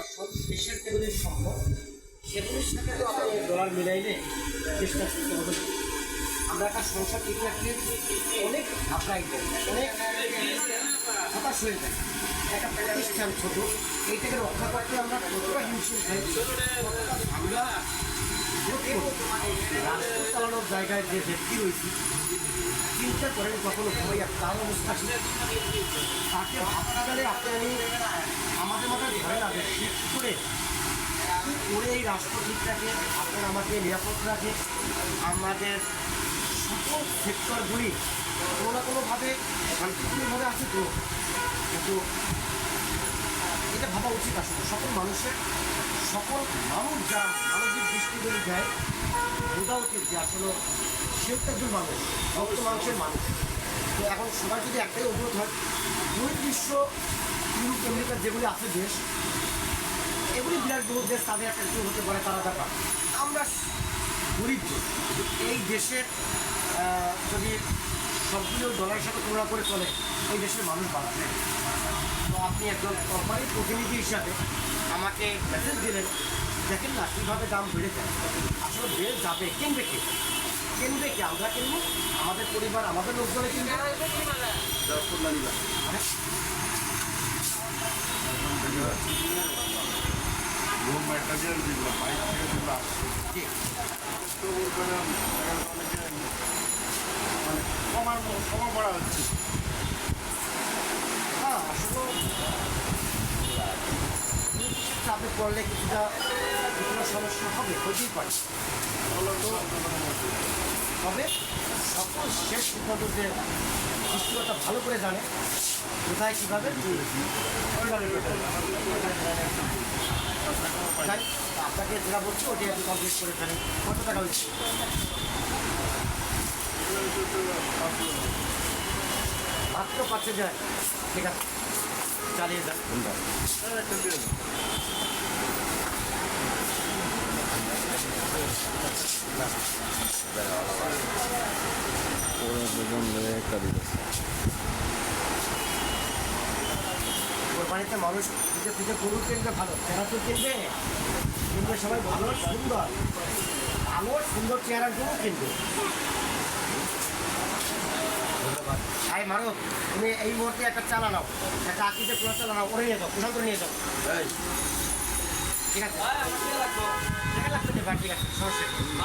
Person দেশের যেগুলি সম্ভব সেগুলির সাথে তো আপনি ডলার মিলাইলে চেষ্টা করতে হবে আমরা একটা সংসার ঠিক রাখতে অনেক আপ্রায় করি অনেক হতাশ হয়ে যায়। একটা প্রতিষ্ঠান ছোট এইটাকে রক্ষা করতে আমরা কতটা হিমশিম খাই আমরা রাষ্ট্র চালানোর জায়গায় যে ব্যক্তি রয়েছে, চিন্তা করেন কখনো ঘুমাইয়া তার অবস্থা? তাকে ভাবতে গেলে আপনি আমি আমাদের মাথায় ধরে না, যে ঠিক করে কি করে এই রাষ্ট্র ঠিক রাখে আপনার আমাকে নিরাপদ রাখে। আমাদের সকল সেক্টরগুলি কোনো না কোনোভাবে শান্তিপূর্ণভাবে আছে তো। কিন্তু এটা ভাবা উচিত আসলে সকল মানুষের। সকল মানুষ যা মানবিক দৃষ্টিগুলি দেয় বোঝা উচিত যে আসলে তো একজন মানুষ রক্ত মানুষের মানুষ। তো এখন সবার যদি একটাই অনুরোধ হয়, দুই বিশ্ব ইউরোপ আমেরিকা যেগুলি আছে দেশ, এগুলি বিরাট বড় দেশ তাদের একটা কিছু হতে পারে, তারা ব্যাপার। আমরা গরিব এই দেশের যদি সবগুলো ডলারের সাথে তুলনা করে চলে, এই দেশের মানুষ বাঁচবে তো আপনি একজন কোম্পানির প্রতিনিধি হিসাবে আমাকে মেসেজ দিলেন দেখেন না কীভাবে দাম বেড়ে যায় আসলে বেড়ে যাবে কিনবে কে? কিনবে কে? আমরা কিনবো? আমাদের পরিবার আমাদের লোকজনে কিনবে। মানে রুম ম্যাটেরিয়াল যেগুলো বাইক থেকে যেগুলো আসছে জি তো ওখানে অনেকে মানে কমার কমা করা হচ্ছে হ্যাঁ আসলে পড়লে কিছুটা কিছুটা সমস্যা হবে, হতেই পারে। তবে সকল শেষ যে সৃষ্টিকতা ভালো করে জানে, কোথায় কীভাবে তাই আপনাকে যেটা বলছি ওটি আপনি কমপ্লিট করে ফেলেন কত টাকা হচ্ছে মাত্র পাচ্ছে যায় ঠিক আছে। চালিয়ে যান একটা দিয়ে দাও। ওরা দুজন মিলে একটা দিতেছে কোরবানিতে মানুষ খুঁজে খুঁজে গরু কিনবে ভালো চেহারা তো কিনবে কিনবে সবাই ভালো সুন্দর। ভালো সুন্দর চেহারার গরু কিনবে। আই মারো তুমি এই মুহূর্তে একটা চালা নাও একটা আকিতে পুরো চালা নাও ওরে নিয়ে যাও প্রশান্ত নিয়ে যাও। ঠিক আছে? ঠিক আছে ঠিক আছে সমস্যা।